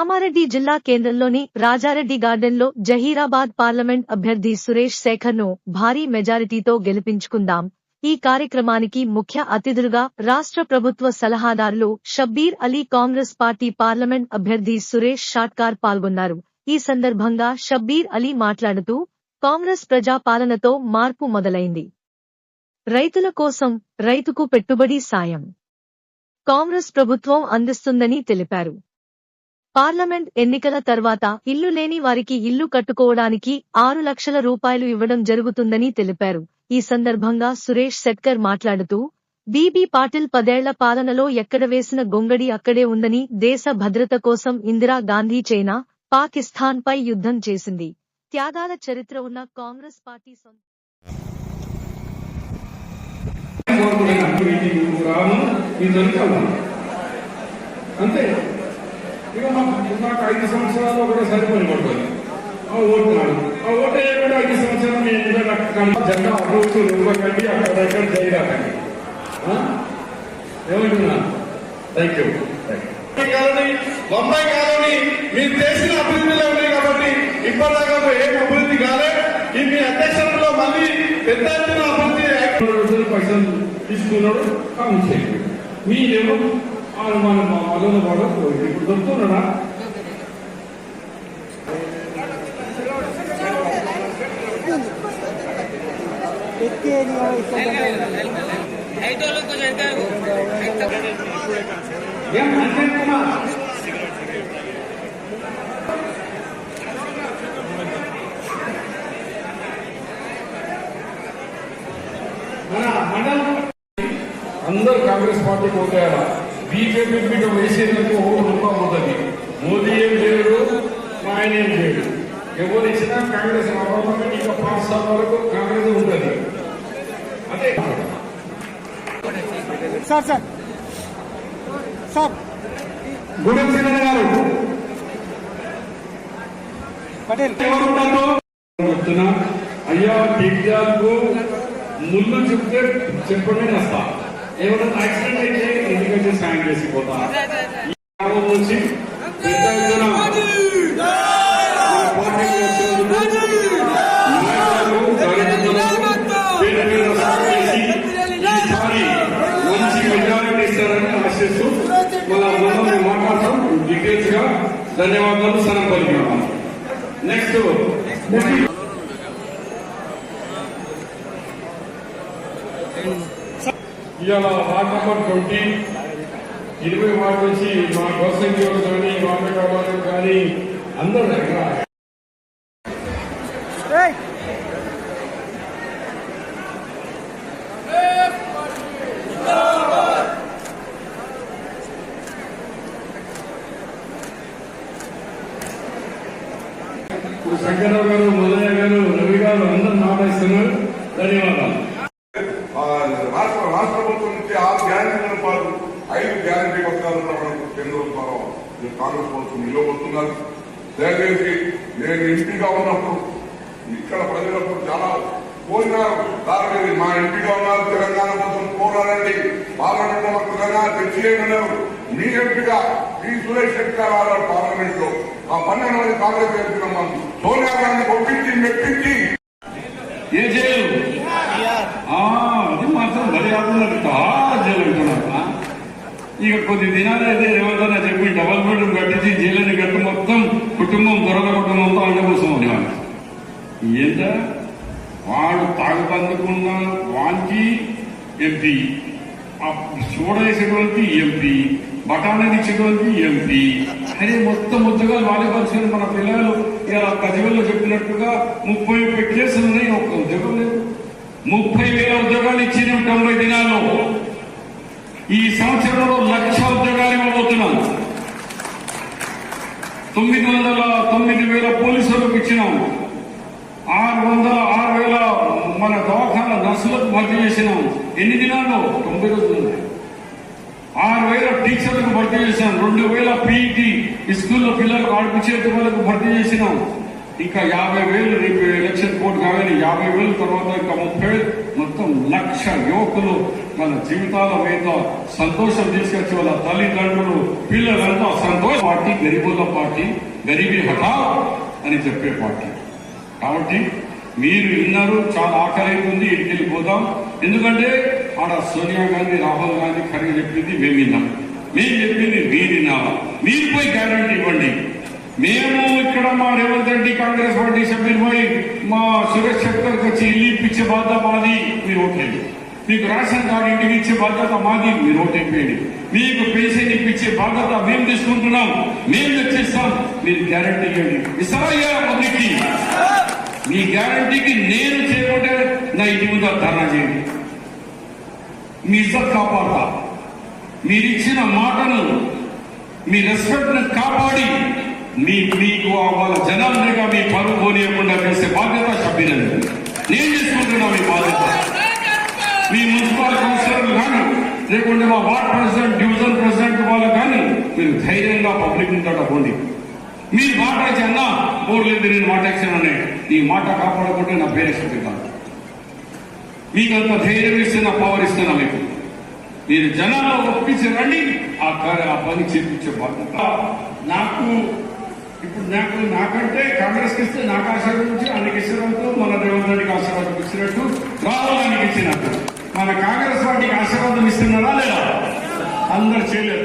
కామారెడ్డి జిల్లా కేంద్రంలోని రాజారెడ్డి గార్డెన్లో జహీరాబాద్ పార్లమెంట్ అభ్యర్థి సురేష్ శేఖర్ను భారీ మెజారిటీతో గెలిపించుకుందాం. ఈ కార్యక్రమానికి ముఖ్య అతిథులుగా రాష్ట్ర ప్రభుత్వ సలహాదారులు షబ్బీర్ అలీ కాంగ్రెస్ పార్టీ పార్లమెంట్ అభ్యర్థి సురేష్ షాట్కార్ పాల్గొన్నారు. ఈ సందర్భంగా షబ్బీర్ అలీ మాట్లాడుతూ కాంగ్రెస్ ప్రజాపాలనతో మార్పు మొదలైంది. రైతుల కోసం రైతుకు పెట్టుబడి సాయం. కాంగ్రెస్ ప్రభుత్వం అందిస్తుందని తెలిపారు. పార్లమెంట్ ఎన్నికల తర్వాత ఇల్లు లేని వారికి ఇల్లు కట్టుకోవడానికి ఆరు లక్షల రూపాయలు ఇవ్వడం జరుగుతుందని తెలిపారు. ఈ సందర్భంగా సురేష్ శెట్కర్ మాట్లాడుతూ బీబీ పాటిల్ పదేళ్ళ పాలనలో ఎక్కడ వేసిన గొంగడి అక్కడే ఉందని దేశ భద్రత కోసం ఇందిరా గాంధీ చైనా పాకిస్తాన్ పై యుద్ధం చేసింది. త్యాగాల చరిత్ర ఉన్న కాంగ్రెస్ పార్టీ సొంత అంతే. ఇక మాకు నాకు ఐదు సంవత్సరాలు ఒకటే సరిపోయి పడుతుంది ఆ ఓటు నాడు ఆ ఓటు వేయకుండా ఐదు సంవత్సరాలు మీ ఇంట్లో నాకు జెండా అభివృద్ధి రూపకండి అక్కడ దగ్గర చేయరాకండి ఏమంటున్నా? Thank you colony Bombay colony మీరు చేసిన అభివృద్ధిలో ఉన్నాయి కాబట్టి ఇప్పటిదాకా ఏం అభివృద్ధి కాలే. ఈ మీ అధ్యక్షంలో మళ్ళీ పెద్ద ఎత్తున అభివృద్ధి పైసలు తీసుకున్నాడు కామెంట్ చేయండి. మీరేమో వాళ్ళు మన మళ్ళీ కూడా ఇప్పుడు దొరుకుతున్నాడా మన మండలం బీజేపీ మీద వేసేందుకు ఓటు రూపాయి పోతుంది మోదీ ఏం చేయడు ఆయన ఏం చేయడు. ఎవరు ఇచ్చినా కాంగ్రెస్ రావాలి ఇంకా పాస్ వరకు కాంగ్రెస్ ఉంటుంది. అదే. Sir sir. సార్. గుణశీలన గారు. పటేల్. చెప్తున్నా. అయ్యా దిగ్జాలకు ముళ్ళు చెప్తే చెప్పండి వస్తా ఏమైనా యాక్సిడెంట్ అయితే ఎందుకంటే సాయం చేసిపోతా? నుంచి పెద్ద ధన్యవాదాలు సనం పలికినాం. నెక్స్ట్ ఇవాళ వార్డ్ నెంబర్ ట్వంటీ. ఇరవై వార్డు నుంచి మా గోసంగి వాళ్ళు కానీ వాళ్ళు కానీ అందరూ దగ్గర. శంకరరావు గారు మొదలయ్య గారు రవి గారు అందరూ నాటిస్తున్నారు ధన్యవాదాలు ఆ రాష్ట్ర రాష్ట్ర ప్రభుత్వం నుంచి ఆరు గ్యారంటీల పాటు ఐదు పథకాలు మనకు కేంద్ర ఈ కాంగ్రెస్ ప్రభుత్వం నిలబడుతున్నారు. దయచేసి నేను ఎంపీగా ఉన్నప్పుడు ఇక్కడ ప్రజలకు చాలా కోరినారు దాని మా ఎంపీగా ఉన్నారు తెలంగాణ కోసం పోరాడండి. పార్లమెంట్లో తెలంగాణ తెచ్చివేయమన్నారు మీ ఎంపీగా పి సురేష్ శెట్టి గారు ఆడారు పార్లమెంట్లో ఆ పన్నెండు మంది కాంగ్రెస్ ఎంపీలమ్మా సోనియా గాంధీ ఒప్పించి మెప్పించి. ఏ అది మాత్రం మర్యాదలు ఇక కొద్ది దినాలు అయితే ఏమంటారా చెప్పి డబల్ బెడ్రూమ్ కట్టించి జైలుని కట్టి మొత్తం కుటుంబం దొరల కుటుంబంతో అండ కోసం ఉంది ఏంట? వాడు తాగుతందుకున్న వానికి ఎంపీ చూడేసేటువంటి ఎంపీ బఠానీ ఇచ్చేటువంటి ఎంపీ. అదే మొత్తం ఉద్యోగాలు వాలీబాల్ మన పిల్లలు. ఇలా ప్రజల్లో చెప్పినట్టుగా ముప్పై ముప్పై కేసులు ఉన్నాయి ఒక్క ఉద్యోగం లేదు. ముప్పై వేల ఉద్యోగాలు ఇచ్చిన తొంభై దినాల్లో. ఈ సంవత్సరంలో లక్ష ఉద్యోగాలు ఇవ్వబోతున్నాం. తొమ్మిది వందల తొమ్మిది వేల పోలీసులకు ఇచ్చినాం. ఆరు వందల ఆరు వేల మన దవాఖాన నర్సులకు భర్తీ చేసినాం. ఎన్ని దినాల్లో? తొంభై రోజులు. ఆరు వేల టీచర్లకు భర్తీ చేసినాం. రెండు వేల పీఈటీ స్కూల్లో పిల్లలకు ఆడిపించేటి వాళ్ళకు భర్తీ చేసినాం. ఇంకా యాభై వేలు రేపు ఎలక్షన్ కోడ్ కాగానే యాభై వేలు తర్వాత ఇంకా ముప్పై వేలు మొత్తం లక్ష యువకులు మన జీవితాల మీద సంతోషం తీసుకొచ్చి వాళ్ళ తల్లిదండ్రులు పిల్లలంతా సంతోష పార్టీ గరీబుల పార్టీ గరీబీ హఠా అని చెప్పే పార్టీ. కాబట్టి మీరు విన్నారు చాలా ఆకలి ఉంది ఇంటికి వెళ్ళిపోదాం ఎందుకంటే ఆడ సోనియా గాంధీ రాహుల్ గాంధీ ఖర్గే చెప్పింది మేము విన్నాం. మేము చెప్పింది మీరు వినాలా? మీరు పోయి గ్యారంటీ ఇవ్వండి. మేము ఇక్కడ మా రేవంత్ రెడ్డి కాంగ్రెస్ పార్టీ సభ్యులు పోయి మా సురేష్ శెట్కర్కి వచ్చి ఇల్లు ఇప్పించే బాధ్యత మాది మీరు ఓట్లేదు మీకు రేషన్ కార్డు ఇంటికి ఇచ్చే బాధ్యత మాది మీరు ఓటైపోయింది మీకు పెన్షన్ ఇప్పించే బాధ్యత మేము తీసుకుంటున్నాం మేము తెచ్చిస్తాం మీరు గ్యారంటీ ఇవ్వండి. ఇస్తారా ఇయ్యాలా మీ గ్యారంటీకి నేను చేయకుంటే నా ఇంటి ముందు ధర్నా చేయండి. మీ ఇజ్జత్ కాపాడతా. మీరిచ్చిన మాటను మీ రెస్పెక్ట్ కాపాడి మీ మీకు వాళ్ళ జనం లేక మీ పరువు పోనీయకుండా చేసే బాధ్యత సభ్యులని. నేను తీసుకుంటున్నా మీ బాధ్యత. మీ మున్సిపల్ కౌన్సిలర్లు కానీ లేకుంటే మా వార్డ్ ప్రెసిడెంట్ డివిజన్ ప్రెసిడెంట్ వాళ్ళు కానీ మీరు ధైర్యంగా పబ్లిక్ ఉంటాడు పోండి. మీరు మాట ఇచ్చి అన్నా పోర్లేదు నేను మాట ఇచ్చానని ఈ మాట కాపాడకుంటే నా పేరే చెప్తాను మీకు అంత ధైర్యం ఇస్తే నా పవర్ ఇస్తున్నా మీకు మీరు జనాల్లో ఒప్పించి రండి ఆ కార్య ఆ పని చేపించే బాధ్యత. నాకు ఇప్పుడు నాకు నాకంటే కాంగ్రెస్కి ఇస్తే నాకు ఆశీర్వాదం ఇచ్చి ఆయనకి ఇచ్చినట్టు మన రేవంత్ రెడ్డికి ఆశీర్వాదం ఇచ్చినట్టు రాహుల్ గాంధీకి ఇచ్చినట్టు. మన కాంగ్రెస్ పార్టీకి ఆశీర్వాదం ఇస్తున్నారా లేదా? అందరు చేయలేదు